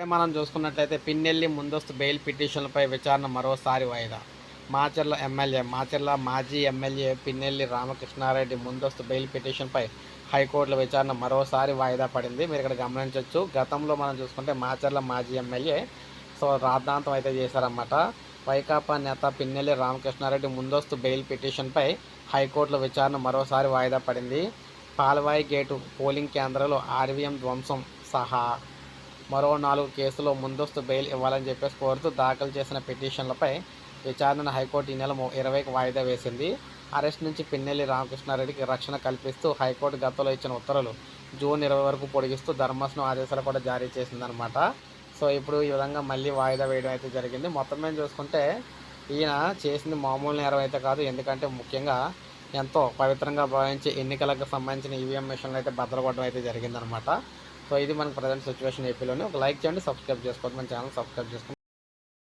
ఇప్పుడే మనం చూసుకున్నట్లయితే పిన్నెల్లి ముందస్తు బెయిల్ పిటిషన్లపై విచారణ మరోసారి వాయిదా. మాచర్ల ఎమ్మెల్యే మాచర్ల మాజీ ఎమ్మెల్యే పిన్నెల్లి రామకృష్ణారెడ్డి ముందస్తు బెయిల్ పిటిషన్పై హైకోర్టులో విచారణ మరోసారి వాయిదా పడింది. మీరు ఇక్కడ గమనించవచ్చు గతంలో మనం చూసుకుంటే మాచర్ల మాజీ ఎమ్మెల్యే సో రాద్ధాంతం అయితే చేశారన్నమాట. వైకాపా నేత పిన్నెల్లి రామకృష్ణారెడ్డి ముందస్తు బెయిల్ పిటిషన్పై హైకోర్టులో విచారణ మరోసారి వాయిదా పడింది. పాలవాయి గేటు పోలింగ్ కేంద్రంలో ఆర్వీఎం ధ్వంసం సహా మరో నాలుగు కేసులో ముందస్తు బెయిల్ ఇవ్వాలని చెప్పేసి కోరుతూ దాఖలు చేసిన పిటిషన్లపై విచారణను హైకోర్టు ఈ నెల ము- ఇరవైకి వాయిదా వేసింది. అరెస్ట్ నుంచి పిన్నెల్లి రామకృష్ణారెడ్డికి రక్షణ కల్పిస్తూ హైకోర్టు గతంలో ఇచ్చిన ఉత్తర్వులు జూన్ ఇరవై వరకు పొడిగిస్తూ ధర్మాసనం ఆదేశాలు కూడా జారీ చేసిందనమాట సో ఇప్పుడు ఈ విధంగా మళ్ళీ వాయిదా వేయడం అయితే జరిగింది. మొత్తం మీద చూసుకుంటే ఈయన చేసింది మామూలు నేరం అయితే కాదు. ఎందుకంటే ముఖ్యంగా ఎంతో పవిత్రంగా భావించి ఎన్నికలకు సంబంధించిన ఈవీఎం మిషన్లు అయితే భద్రపడడం అయితే జరిగిందనమాట సో ఇది మనకు ప్రజెంట్ సిచ్యువేషన్ ఏపీలోనే. ఒక లైక్ చేయండి సబ్స్క్రైబ్ చేసుకోండి మన ఛానల్ సబ్స్క్రైబ్ చేసుకోండి.